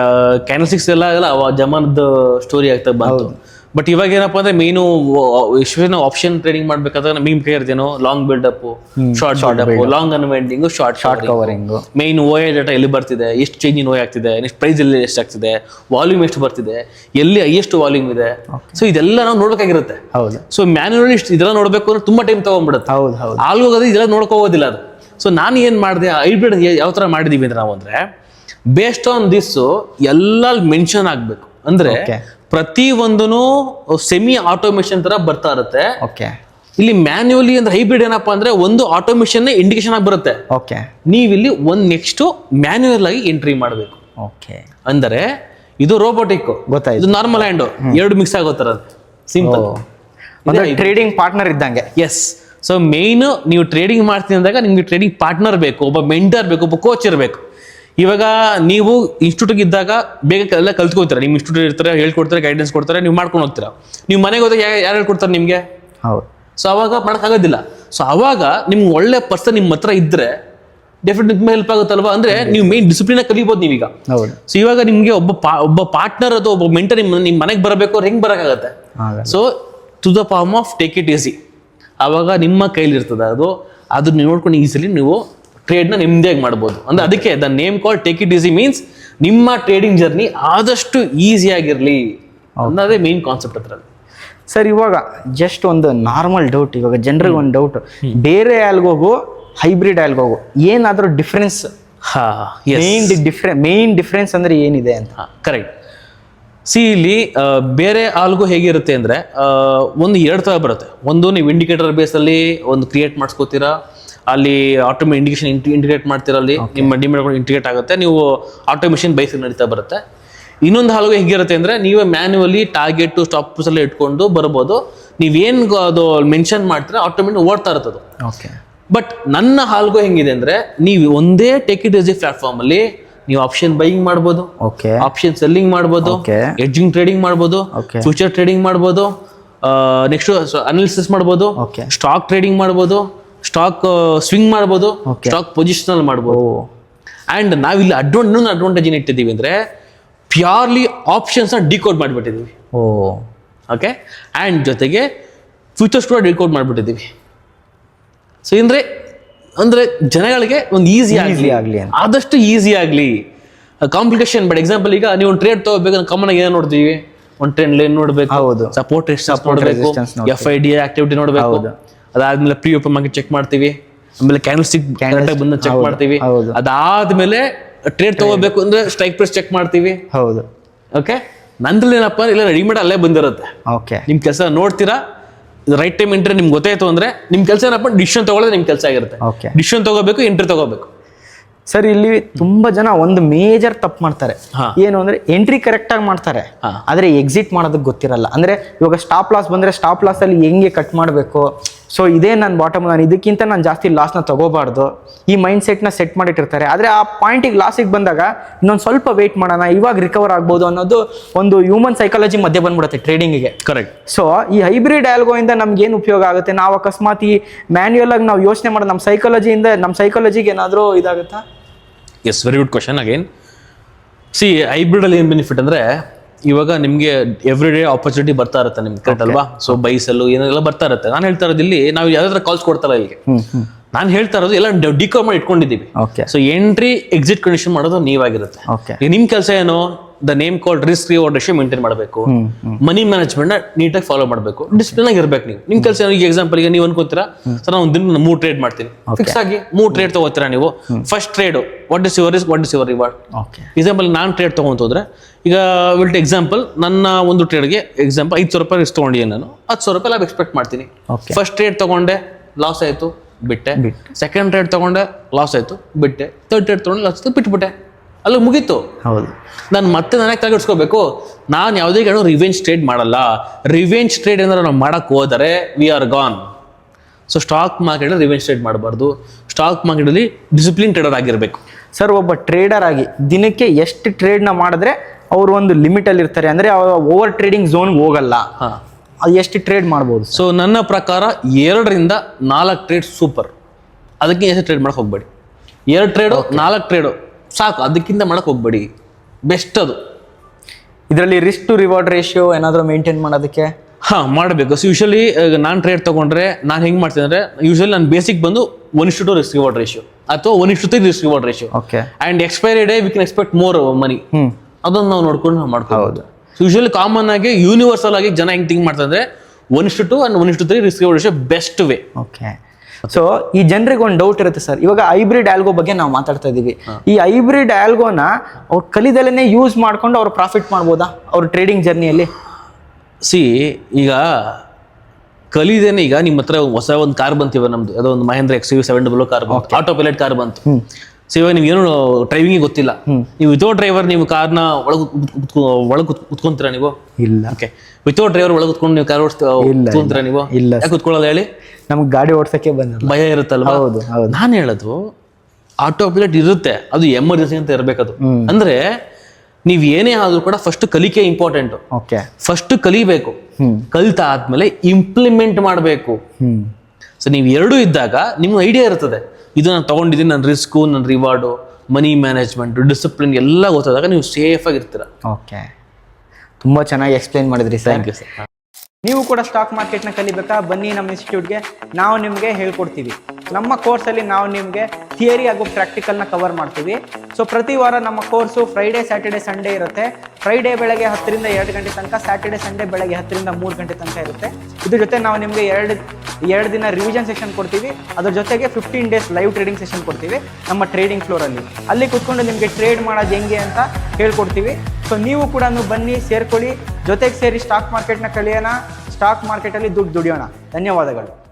ಕ್ಯಾನಲ್ಸಿಕ್ಸ್ ಎಲ್ಲ ಎಲ್ಲ ಅವ ಜಮಾನದ ಸ್ಟೋರಿ ಆಗ್ತಾ ಬಂತು. ಬಟ್ ಇವಾಗ ಏನಪ್ಪಾ ಅಂದ್ರೆ ಮೇನು ನಾವು ಆಪ್ಷನ್ ಟ್ರೇಡಿಂಗ್ ಮಾಡ್ಬೇಕಾದ್ರೆ mean ಕೇಳ್ತೇನೋ long build up short short up long unwinding short short covering main O I data ಎಲ್ಲಿ ಬರ್ತಿದೆ ಎಷ್ಟು ಚೇಂಜ್ ಇನ್ ಓ ಆಗ್ತಿದೆ ನೆಕ್ಸ್ಟ್ ಪ್ರೈಸ್ ಎಲ್ಲಿ ಎಷ್ಟು ಆಗ್ತಿದೆ ವಾಲ್ಯೂಮ್ ಎಷ್ಟು ಬರ್ತಿದೆ ಎಲ್ಲಿ ಹೈಯೆಸ್ಟ್ ವಾಲ್ಯೂಮ್ ಇದೆ. ಸೊ ಇದೆಲ್ಲ ನಾವು ನೋಡ್ಬೇಕಾಗಿರುತ್ತೆ. ಹೌದು. ಸೊ ಇಷ್ಟು ಇದೆಲ್ಲ ನೋಡ್ಬೇಕು ಅಂದ್ರೆ ತುಂಬಾ ಟೈಮ್ ತಗೊಂಡ್ಬಿಡುತ್ತೆ. ಹೌದು ಹೌದು. ಆಲ್ಗೋಗೋದು ಇದೆಲ್ಲ ನೋಡ್ಕೋಗೋದಿಲ್ಲ ಅದು. ಸೊ ನಾನು ಏನು ಮಾಡಿದೆ ಹೈಬ್ರಿಡ್ ಯಾವ ಥರ ಮಾಡಿದೀವಿ ಅಂದ್ರೆ ನಾವು ಅಂದ್ರೆ ಬೇಸ್ಡ್ ಆನ್ ದಿಸ್ ಎಲ್ಲ ಮೆನ್ಷನ್ ಆಗ್ಬೇಕು. ಅಂದ್ರೆ. ಪ್ರತಿ ಒಂದೂ ಸೆಮಿ ಆಟೋಮೇಷನ್ ತರ ಬರ್ತಾ ಇರುತ್ತೆ. ಓಕೆ ಇಲ್ಲಿ ಮ್ಯಾನ್ಯುವಲಿ ಅಂದ್ರೆ ಹೈಬ್ರಿಡ್ ಏನಪ್ಪಾ ಅಂದ್ರೆ ಒಂದು ಆಟೋಮೇಶನ್ ಇಂಡಿಕೇಶನ್ ಆಗಿ ಬರುತ್ತೆ. ಓಕೆ ನೀವಿಲ್ಲಿ ಒಂದ್ ನೆಕ್ಸ್ಟ್ ಮ್ಯಾನ್ಯುವಲ್ ಆಗಿ ಎಂಟ್ರಿ ಮಾಡಬೇಕು. ಓಕೆ ಅಂದರೆ ಇದು ರೋಬೋಟಿಕ್ ಗೊತ್ತಾಯ್ತು. ಇದು ನಾರ್ಮಲ್ ಹ್ಯಾಂಡ್ ಎರಡು ಮಿಕ್ಸ್ ಆಗೋ ಥರ ಸಿಂಪಲ್ ಟ್ರೇಡಿಂಗ್ ಪಾರ್ಟ್ನರ್ ಇದ್ದಂಗೆ. ಎಸ್ ಸೊ ಮೇನ್ ನೀವು ಟ್ರೇಡಿಂಗ್ ಮಾಡ್ತೀನಿ ಅಂದಾಗ ನಿಮ್ಗೆ ಟ್ರೇಡಿಂಗ್ ಪಾರ್ಟ್ನರ್ ಬೇಕು ಒಬ್ಬ ಮೆಂಟರ್ ಬೇಕು ಒಬ್ಬ ಕೋಚ್ ಇರಬೇಕು. ಇವಾಗ ನೀವು ಇನ್ಸ್ಟಿಟ್ಯೂಟ್ಗೆ ಇದ್ದಾಗ ಬೇಗ ಎಲ್ಲ ಕಲ್ತ್ಕೋತೀರ ನಿಮ್ಮ ಇನ್ಸ್ಟಿಟ್ಯೂಟ್ ಇರ್ತಾರೆ ಹೇಳ್ಕೊಡ್ತಾರೆ ಗೈಡೆನ್ಸ್ ಕೊಡ್ತಾರೆ ನೀವು ಮಾಡ್ಕೊಂಡು ಹೋಗ್ತೀರಾ. ನೀವು ಮನೆಗೆ ಹೋದಾಗ ಯಾರು ಹೇಳ್ಕೊಡ್ತಾರೆ ನಿಮಗೆ? ಹೌದು. ಸೊ ಅವಾಗ ಮಾಡೋಕ್ಕಾಗೋದಿಲ್ಲ ಸೊ ಅವಾಗ ನಿಮ್ಗೆ ಒಳ್ಳೆ ಪರ್ಸನ್ ನಿಮ್ಮ ಹತ್ರ ಇದ್ರೆ ಡೆಫಿನೆಟ್ ನಿಮ್ಗೆ ಹೆಲ್ಪ್ ಆಗುತ್ತಲ್ವಾ? ಅಂದ್ರೆ ನೀವು ಮೇನ್ ಡಿಸಿಪ್ಲಿನ್ ಕಲಿಬೋದು ನೀವೀಗ. ಸೊ ಇವಾಗ ನಿಮ್ಗೆ ಒಬ್ಬ ಒಬ್ಬ ಪಾರ್ಟ್ನರ್ ಅಥವಾ ಒಬ್ಬ ಮೆಂಟರ್ ನಿಮ್ಮ ನಿಮ್ಮ ಮನೆಗೆ ಬರಬೇಕು ಅವ್ರು ಹೆಂಗೆ ಬರೋಕ್ಕಾಗತ್ತೆ. So to the form of take it easy ಆವಾಗ ನಿಮ್ಮ ಕೈಲಿ ಇರ್ತದೆ ಅದು. ಅದನ್ನ ನೋಡ್ಕೊಂಡು ಈಸಿಲಿ ನೀವು ಟ್ರೇಡ್ನ ನಿಮ್ಮದೇ ಮಾಡ್ಬೋದು. ಅಂದ್ರೆ ಅದಕ್ಕೆ the name call take it easy means ನಿಮ್ಮ ಟ್ರೇಡಿಂಗ್ ಜರ್ನಿ ಆದಷ್ಟು ಈಸಿ ಆಗಿರಲಿ ಅನ್ನೋದೇ ಮೇನ್ ಕಾನ್ಸೆಪ್ಟ್ ಅದರಲ್ಲಿ. ಸರ್ ಇವಾಗ ಜಸ್ಟ್ ಒಂದು ನಾರ್ಮಲ್ ಡೌಟ್ ಇವಾಗ ಜನರಿಗೆ ಒಂದು ಡೌಟ್ ಬೇರೆ ಆಲ್ಗೋಗು ಹೈಬ್ರಿಡ್ ಆಲ್ಗೋಗು ಏನಾದರೂ ಡಿಫ್ರೆನ್ಸ್ ಹಾ ಮೇನ್ ಡಿಫ್ರೆನ್ ಮೇನ್ ಡಿಫ್ರೆನ್ಸ್ ಅಂದ್ರೆ ಏನಿದೆ ಅಂತ? ಕರೆಕ್ಟ್ ಸಿ ಇಲ್ಲಿ ಬೇರೆ ಆಲ್ಗು ಹೇಗಿರುತ್ತೆ ಅಂದರೆ ಒಂದು ಎರಡು ಥರ ಬರುತ್ತೆ. ಒಂದು ನೀವು ಇಂಡಿಕೇಟರ್ ಬೇಸಲ್ಲಿ ಒಂದು ಕ್ರಿಯೇಟ್ ಮಾಡಿಸ್ಕೋತೀರಾ ಅಲ್ಲಿ ಆಟೋಮೇ ಇಂಡಿಕೇಶನ್ ಇಂಟಿಗ್ರೇಟ್ ಮಾಡ್ತೀರ ಅಲ್ಲಿ ನಿಮ್ಮ ಡಿಮೆಂಡ್ ಇಂಟಿಗ್ರೇಟ್ ಆಗುತ್ತೆ. ನೀವು ಆಟೋಮೇಷನ್ ಬೈಸ್ ನಡೀತಾ ಬರುತ್ತೆ. ಇನ್ನೊಂದು ಹಾಲು ಹೇಗಿರುತ್ತೆ ಅಂದ್ರೆ ನೀವೇ ಮ್ಯಾನ್ಯುವಲಿ ಟಾರ್ಗೆಟ್ ಸ್ಟಾಪ್ಸ್ ಎಲ್ಲ ಇಟ್ಕೊಂಡು ಬರ್ಬೋದು. ನೀವೇನು ಅದು ಮೆನ್ಷನ್ ಮಾಡ್ತೀರಾ ಆಟೋಮೇಟಿಕ್ ಓಡ್ತಾ ಅದು ಓಕೆ ಬಟ್ ನನ್ನ ಹಾಲ್ಗೋ ಹೆಂಗಿದೆ ಅಂದ್ರೆ ನೀವು ಒಂದೇ ಟೇಕ್ ಇಟ್ ಎಸ್ ಪ್ಲಾಟ್ಫಾರ್ಮ್ ಅಲ್ಲಿ ನೀವು ಆಪ್ಷನ್ ಬೈಯಿಂಗ್ ಮಾಡ್ಬೋದು. ಓಕೆ ಆಪ್ಷನ್ ಸೆಲ್ಲಿಂಗ್ ಮಾಡ್ಬೋದು. ಎಡ್ಜಿಂಗ್ ಟ್ರೇಡಿಂಗ್ ಮಾಡ್ಬೋದು. ಫ್ಯೂಚರ್ ಟ್ರೇಡಿಂಗ್ ಮಾಡ್ಬೋದು. ನೆಕ್ಸ್ಟ್ ಅನಾಲಿಸಿಸ್ ಮಾಡ್ಬೋದು. ಸ್ಟಾಕ್ ಟ್ರೇಡಿಂಗ್ ಮಾಡ್ಬೋದು. ಸ್ಟಾಕ್ ಸ್ವಿಂಗ್ ಮಾಡ್ಬೋದು Okay. ಸ್ಟಾಕ್ ಪೊಸಿಷನಲ್ ಮಾಡ್ಬೋದು. ಆಂಡ್ ಅಂಡ್ ನಾವಿಲ್ಲಿ ಅಡ್ವಾಂಟ್ ಇನ್ನೊಂದು ಅಡ್ವಾಂಟೇಜ್ ಏನು ಇಟ್ಟಿದ್ದೀವಿ ಅಂದ್ರೆ ಪ್ಯೂರ್ಲಿ ಆಪ್ಷನ್ಸ್ನ ಡಿಕೋಡ್ ಮಾಡಿಬಿಟ್ಟಿದ್ದೀವಿ. ಓ. ಓಕೆ ಆ್ಯಂಡ್ ಜೊತೆಗೆ ಫ್ಯೂಚರ್ಸ್ ಕೂಡ ಡಿಕೋಡ್ ಮಾಡಿಬಿಟ್ಟಿದ್ದೀವಿ. ಸೊ ಅಂದರೆ ಅಂದ್ರೆ ಜನಗಳಿಗೆ ಒಂದು ಈಸಿ ಆಗಲಿ. ಆಗಲಿ. ಆದಷ್ಟು ಈಸಿ ಆಗಲಿ. ಕಾಂಪ್ಲಿಕೇಶನ್ ಬಟ್ ಎಕ್ಸಾಂಪಲ್ ಈಗ ನೀವು ಒಂದು ಟ್ರೇಡ್ ತಗೋಬೇಕು ಕಾಮನ್ ಆಗಿ ಏನು ನೋಡ್ತೀವಿ? ಒಂದು ಟ್ರೆಂಡ್ ಲೈನ್ ನೋಡಬೇಕು. ಸಪೋರ್ಟ್ ರೆಸಿಸ್ಟೆನ್ಸ್ ನೋಡಬೇಕು ಎಫ್ ಐ ಡಿ ಆಕ್ಟಿವಿಟಿ ನೋಡಬೇಕು. ಅದಾದ್ಮೇಲೆ ಪ್ರೀ ಓಪನ್ ಮಾರ್ಕೆಟ್ ಚೆಕ್ ಮಾಡ್ತೀವಿ. ಆಮೇಲೆ ಕ್ಯಾಂಡಲ್ ಸ್ಟಿಕ್ Candlestick, ಬಂದ ಚೆಕ್ ಮಾಡ್ತೀವಿ. ಹೌದು. ಅದಾದ್ಮೇಲೆ ಟ್ರೇಡ್ ತಗೋಬೇಕು ಅಂದ್ರೆ ಸ್ಟ್ರೈಕ್ ಪ್ರೈಸ್ ಚೆಕ್ ಮಾಡ್ತೀವಿ. ಹೌದು. ಓಕೆ ನಂದ್ರಲ್ಲಿ ಏನಪ್ಪ ಇಲ್ಲ ರೆಡಿಮೇಡ್ ಅಲ್ಲೇ ಬಂದಿರುತ್ತೆ. ಓಕೆ ನಿಮ್ ಕೆಲಸ ನೋಡ್ತೀರಾ? ರೈಟ್ ಟೈಮ್ ಎಂಟ್ರಿ ನಿಮ್ಗೆ ಗೊತ್ತಾಯ್ತು ಅಂದ್ರೆ ನಿಮ್ ಕೆಲಸ ಏನಪ್ಪ ಡಿಸಿಷನ್ ತಗೊಳ್ಳೋದು ನಿಮ್ ಕೆಲಸ ಆಗಿರುತ್ತೆ. ಓಕೆ ಡಿಸಿಷನ್ ತಗೋಬೇಕು ಎಂಟ್ರಿ ತಗೋಬೇಕು. ಸರ್ ಇಲ್ಲಿ ತುಂಬಾ ಜನ ಒಂದು ಮೇಜರ್ ತಪ್ಪು ಮಾಡ್ತಾರೆ. ಏನು ಅಂದ್ರೆ ಎಂಟ್ರಿ ಕರೆಕ್ಟ್ ಆಗಿ ಮಾಡ್ತಾರೆ. ಆದ್ರೆ ಎಕ್ಸಿಟ್ ಮಾಡೋದಕ್ಕೆ ಗೊತ್ತಿರಲ್ಲ. ಅಂದ್ರೆ ಇವಾಗ ಸ್ಟಾಪ್ ಲಾಸ್ ಬಂದ್ರೆ ಸ್ಟಾಪ್ ಲಾಸ್ ಅಲ್ಲಿ ಹೆಂಗೆ ಕಟ್ ಮಾಡಬೇಕು? ಸೊ ಇದೇ ನನ್ನ ಬಾಟಮ್ ನಾನು ಇದಕ್ಕಿಂತ ನಾನು ಜಾಸ್ತಿ ಲಾಸ್ನ ತಗೋಬಾರ್ದು. ಈ ಮೈಂಡ್ ಸೆಟ್ನ ಸೆಟ್ ಮಾಡಿಟ್ಟಿರ್ತಾರೆ. ಆದರೆ ಆ ಪಾಯಿಂಟಿಗೆ ಲಾಸಿಗೆ ಬಂದಾಗ ಇನ್ನೊಂದು ಸ್ವಲ್ಪ ವೆಯ್ಟ್ ಮಾಡೋಣ ಇವಾಗ ರಿಕವರ್ ಆಗ್ಬೋದು ಅನ್ನೋದು ಒಂದು ಹ್ಯೂಮನ್ ಸೈಕಾಲಜಿ ಮಧ್ಯೆ ಬಂದ್ಬಿಡುತ್ತೆ ಟ್ರೇಡಿಂಗಿಗೆ ಕರೆಕ್ಟ್ ಸೊ ಈ ಹೈಬ್ರಿಡ್ ಆಲ್ಗೋಯಿಂದ ನಮ್ಗೆ ಏನು ಉಪಯೋಗ ಆಗುತ್ತೆ? ನಾವು ಅಕಸ್ಮಾತ್ ಈ ಮ್ಯಾನ್ಯುಯಲ್ ಆಗಿ ನಾವು ಯೋಚನೆ ಮಾಡೋದು ನಮ್ಮ ಸೈಕಾಲಜಿಯಿಂದ ನಮ್ಮ ಸೈಕಾಲಜಿಗೆ ಏನಾದರೂ ಇದಾಗುತ್ತಾ? Yes very good question again see ಹೈಬ್ರಿಡಲ್ಲಿ ಏನು ಬೆನಿಫಿಟ್ ಅಂದ್ರೆ ಇವಾಗ ನಿಮಗೆ ಎವ್ರಿ ಡೇ ಆಪರ್ಚುನಿಟಿ ಬರ್ತಾ ಇರುತ್ತೆ ನಿಮ್ಗೆ ಕರೆಕ್ಟ್ ಅಲ್ವಾ? ಸೊ ಬೈಸಲ್ಲು ಏನೆಲ್ಲ ಬರ್ತಾ ಇರುತ್ತೆ. ನಾನು ಹೇಳ್ತಾ ಇರೋದು ಇಲ್ಲಿ ನಾವು ಯಾವ್ದಾದ್ರು ಕಾಲ್ಸ್ ಕೊಡ್ತಾರ ಇಲ್ಲಿಗೆ ನಾನು ಹೇಳ್ತಾ ಇರೋದು ಎಲ್ಲ ಡಿಕೋ ಮಾಡಿ ಇಟ್ಕೊಂಡಿದ್ದೀವಿ. Okay so entry exit condition ಮಾಡೋದು ನೀವಾಗಿರುತ್ತೆ. ನಿಮ್ ಕೆಲಸ ಏನು? The name called risk reward ratio maintain ಮಾಡಬೇಕು. ಮನಿ ಮ್ಯಾನೇಜ್ಮೆಂಟ್ನ ನೀಟಾಗಿ ಫಾಲೋ ಮಾಡಬೇಕು. ಡಿಸಿಪ್ಲಿನ್ ಆಗಿ ಇರ್ಬೇಕು ನೀವು. ನಿಮ್ ಕೆಲಸ ಈಗ ಎಕ್ಸಾಂಪಲ್ ಈಗ ನೀವು ಅನ್ಕೋತೀರಾ ಸರ್ ನಾನು ದಿನ ಮೂರು ಟ್ರೇಡ್ ಮಾಡ್ತೀನಿ. ಫಿಕ್ಸ್ ಆಗಿ ಮೂರು ಟ್ರೇಡ್ ತಗೋತೀರಾ ನೀವು? First trade what is your risk what is your reward example ನಾನು ಟ್ರೇಡ್ ತಗೊಂತಂದ್ರೆ ಈಗ ವಿಲ್ಟ್ ಎಕ್ಸಾಂಪಲ್ ನನ್ನ ಒಂದು ಟ್ರೇಡ್ಗೆ ಎಕ್ಸಾಂಪಲ್ ಐದು ಸಾವಿರ ರೂಪಾಯಿ ರಿಸ್ಕ್ ತಗೊಂಡಿದ್ದೀನಿ ನಾನು. ಹತ್ತು ಸಾವಿರ ರೂಪಾಯಿ ಲಾಭ ಎಕ್ಸ್ಪೆಕ್ಟ್ ಮಾಡ್ತೀನಿ. ಫಸ್ಟ್ ಟ್ರೇಡ್ ತಗೊಂಡೆ ಲಾಸ್ ಆಯಿತು ಬಿಟ್ಟೆ. ಸೆಕೆಂಡ್ ಟ್ರೇಡ್ ತಗೊಂಡೆ ಲಾಸ್ ಆಯಿತು ಬಿಟ್ಟೆ. ತರ್ಡ್ ಟ್ರೇಡ್ ತಗೊಂಡೆ ಲಾಸ್ ಆಯಿತು ಬಿಟ್ಬಿಟ್ಟೆ. ಅಲ್ಲಿ ಮುಗೀತು. ಹೌದು. ನಾನು ಮತ್ತೆ ನನಗೆ ತಲೆಗಿಡ್ಸ್ಕೋಬೇಕು ನಾನು ಯಾವುದೇ ಕಾರಣ ರಿವೆಂಜ್ ಟ್ರೇಡ್ ಮಾಡಲ್ಲ. ರಿವೆಂಜ್ ಟ್ರೇಡ್ ಏನಾದ್ರು ನಾವು ಮಾಡಕ್ಕೆ ಹೋದರೆ we are gone so stock market revenge trade ಮಾಡಬಾರ್ದು. ಸ್ಟಾಕ್ ಮಾರ್ಕೆಟಲ್ಲಿ ಡಿಸಿಪ್ಲಿನ್ ಟ್ರೇಡರ್ ಆಗಿರಬೇಕು. ಸರ್ ಒಬ್ಬ ಟ್ರೇಡರ್ ಆಗಿ ದಿನಕ್ಕೆ ಎಷ್ಟು ಟ್ರೇಡ್ನ ಮಾಡಿದ್ರೆ ಅವರು ಒಂದು ಲಿಮಿಟಲ್ಲಿ ಇರ್ತಾರೆ. ಅಂದರೆ ಓವರ್ ಟ್ರೇಡಿಂಗ್ ಝೋನ್ ಹೋಗಲ್ಲ. ಅದು ಎಷ್ಟು ಟ್ರೇಡ್ ಮಾಡ್ಬೋದು? ಸೊ ನನ್ನ ಪ್ರಕಾರ ಎರಡರಿಂದ ನಾಲ್ಕು ಟ್ರೇಡ್ ಸೂಪರ್ ಅದಕ್ಕೆ ಎಷ್ಟು ಟ್ರೇಡ್ ಮಾಡಕ್ಕೆ ಹೋಗಬೇಡಿ. ಎರಡು ಟ್ರೇಡು ನಾಲ್ಕು ಟ್ರೇಡು ಸಾಕು ಅದಕ್ಕಿಂತ ಮಾಡಕ್ಕೆ ಹೋಗ್ಬೇಡಿ. ಬೆಸ್ಟ್ ಅದು. ಇದರಲ್ಲಿ ರಿಸ್ಕ್ ಟು ರಿವಾರ್ಡ್ ರೇಷಿಯೋ ಏನಾದರೂ ಮೇಂಟೈನ್ ಮಾಡೋದಕ್ಕೆ ಹಾಂ ಮಾಡಬೇಕು. ಸೊ ಯೂಶಲಿ ನಾನು ಟ್ರೇಡ್ ತೊಗೊಂಡ್ರೆ ನಾನು ಹೆಂಗೆ ಮಾಡ್ತೀನಿ ಅಂದರೆ ಯೂಶಲಿ ನಾನು ಬೇಸಿಕ್ ಬಂದು ಒನ್ ಇಷ್ಟು ಟು ರಿಸ್ಕ್ ರಿವಾರ್ಡ್ ರೇಷಿಯೋ ಅಥವಾ ಒನ್ ಇಷ್ಟು three risk reward ratio okay and expiry day we can expect more money ಅದನ್ನು ನಾವು ನೋಡ್ಕೊಂಡು ನಾವು ಮಾಡ್ಕೋಬಹುದು ಯೂಶಲಿ ಕಾಮನ್ ಆಗಿ ಯೂನಿವರ್ಸಲ್ ಆಗಿ ಜನ ಹೆಂಗೆ ಥಿಂಕ್ ಮಾಡ್ತಾರೆ ಅಂದರೆ ಒನ್ ಇಷ್ಟು ಟು ಆ್ಯಂಡ್ ಒನ್ ಇಷ್ಟು three risk reward ratio best way okay so ಈ ಜನರಿಗೆ ಒಂದು ಡೌಟ್ ಇರುತ್ತೆ ಸರ್ ಇವಾಗ ಹೈಬ್ರಿಡ್ ಆಲ್ಗೋ ಬಗ್ಗೆ ನಾವು ಮಾತಾಡ್ತಾ ಇದೀವಿ ಈ ಹೈಬ್ರಿಡ್ ಆಲ್ಗೋನ ಅವ್ರು ಕಲಿದಲ್ಲೇ ಯೂಸ್ ಮಾಡ್ಕೊಂಡು ಅವ್ರು ಪ್ರಾಫಿಟ್ ಮಾಡ್ಬೋದಾ? ಅವ್ರ ಟ್ರೇಡಿಂಗ್ ಜರ್ನಿಯಲ್ಲಿ ಸಿ ಈಗ ಕಲಿದೇನೆ ಈಗ ನಿಮ್ಮ ಹತ್ರ ಹೊಸ ಒಂದು ಕಾರ್ ಬಂತಿವೆ ನಮ್ದು. ಅದೊಂದು ಒಂದು Mahindra X U seven double car ಬಂತು. ಆಟೋ ಪೈಲಟ್ ಕಾರ್ ಬಂತು. ಸೊ ಇವಾಗ ನೀವು ಏನು ಡ್ರೈವಿಂಗ್ ಗೊತ್ತಿಲ್ಲ ನೀವು ವಿತೌಟ್ ಡ್ರೈವರ್ ನೀವು ಕಾರ್ನ ಒಳಗೆ ಒಳಗೆ ಕುತ್ಕೊಂತೀರಾ ನೀವು? ಇಲ್ಲ. ಓಕೆ ವಿತೌಟ್ ಡ್ರೈವರ್ ಒಳಗೆ ಕುತ್ಕೊಂಡು ನೀವು ಕಾರ್ ಕುತ್ಕೊಂತೀರಾ ನೀವು? ಇಲ್ಲ. ಯಾಕೆ ಕುತ್ಕೊಳ್ಳೋದು ಹೇಳಿ? ನಮ್ಗೆ ಗಾಡಿ ಓಡಿಸಕ್ಕೆ ಬಂದ ಭಯ ಇರುತ್ತಲ್ಲ ಹೌದು ನಾನು ಹೇಳೋದು ಆಟೋ ಪೈಲಟ್ ಇರುತ್ತೆ. ಅದು ಎಮರ್ಜೆನ್ಸಿ ಅಂತ ಇರಬೇಕದು ಅಂದ್ರೆ ನೀವು ಏನೇ ಆದ್ರೂ ಕೂಡ ಫಸ್ಟ್ ಕಲಿಕೆ ಇಂಪಾರ್ಟೆಂಟ್ ಓಕೆ ಫಸ್ಟ್ ಕಲಿಬೇಕು. ಕಲಿತ ಆದ್ಮೇಲೆ ಇಂಪ್ಲಿಮೆಂಟ್ ಮಾಡಬೇಕು. ಹ್ಮ್. ಸೊ ನೀವು ಎರಡೂ ಇದ್ದಾಗ ನಿಮ್ಗೆ ಐಡಿಯಾ ಇರ್ತದೆ. ಇದು ನಾನು ತಗೊಂಡಿದ್ದೀನಿ ನನ್ನ ರಿಸ್ಕು ನನ್ನ ರಿವಾರ್ಡು ಮನಿ ಮ್ಯಾನೇಜ್ಮೆಂಟ್ ಡಿಸಿಪ್ಲಿನ್ ಎಲ್ಲ ಗೊತ್ತಾದಾಗ ನೀವು ಸೇಫ್ ಆಗಿರ್ತೀರ ಓಕೆ. ತುಂಬ ಚೆನ್ನಾಗಿ ಎಕ್ಸ್ಪ್ಲೈನ್ ಮಾಡಿದ್ರಿ ಥ್ಯಾಂಕ್ ಯು ಸರ್ ನೀವು ಕೂಡ ಸ್ಟಾಕ್ ಮಾರ್ಕೆಟ್ನ ಕಲಿಬೇಕಾ? ಬನ್ನಿ ನಮ್ಮ ಇನ್ಸ್ಟಿಟ್ಯೂಟ್ಗೆ ನಾವು ನಿಮಗೆ ಹೇಳ್ಕೊಡ್ತೀವಿ. ನಮ್ಮ ಕೋರ್ಸಲ್ಲಿ ನಾವು ನಿಮಗೆ ಥಿಯರಿ ಹಾಗೂ ಪ್ರಾಕ್ಟಿಕಲ್ನ ಕವರ್ ಮಾಡ್ತೀವಿ. ಸೊ ಪ್ರತಿ ವಾರ ನಮ್ಮ ಕೋರ್ಸು ಫ್ರೈಡೇ ಸ್ಯಾಟರ್ಡೆ ಸಂಡೇ ಇರುತ್ತೆ. ಫ್ರೈಡೇ ಬೆಳಗ್ಗೆ ಹತ್ತರಿಂದ ಎರಡು ಗಂಟೆ ತನಕ ಸ್ಯಾಟರ್ಡೆ ಸಂಡೇ ಬೆಳಗ್ಗೆ ಹತ್ತರಿಂದ ಮೂರು ಗಂಟೆ ತನಕ ಇರುತ್ತೆ. ಇದ್ರ ಜೊತೆ ನಾವು ನಿಮಗೆ ಎರಡು ಎರಡು ದಿನ ರಿವಿಷನ್ ಸೆಷನ್ ಕೊಡ್ತೀವಿ. ಅದ್ರ ಜೊತೆಗೆ fifteen days live trading session ಕೊಡ್ತೀವಿ ನಮ್ಮ ಟ್ರೇಡಿಂಗ್ ಫ್ಲೋರಲ್ಲಿ ಅಲ್ಲಿ. ಕುತ್ಕೊಂಡು ನಿಮಗೆ ಟ್ರೇಡ್ ಮಾಡೋದು ಹೆಂಗೆ ಅಂತ ಹೇಳ್ಕೊಡ್ತೀವಿ. ಸೊ ನೀವು ಕೂಡ ಬನ್ನಿ, ಸೇರ್ಕೊಳ್ಳಿ. ಜೊತೆಗೆ ಸೇರಿ ಸ್ಟಾಕ್ ಮಾರ್ಕೆಟ್ನ ಕಲಿಯೋಣ. ಸ್ಟಾಕ್ ಮಾರ್ಕೆಟಲ್ಲಿ ದುಡ್ಡು ದುಡಿಯೋಣ. ಧನ್ಯವಾದಗಳು.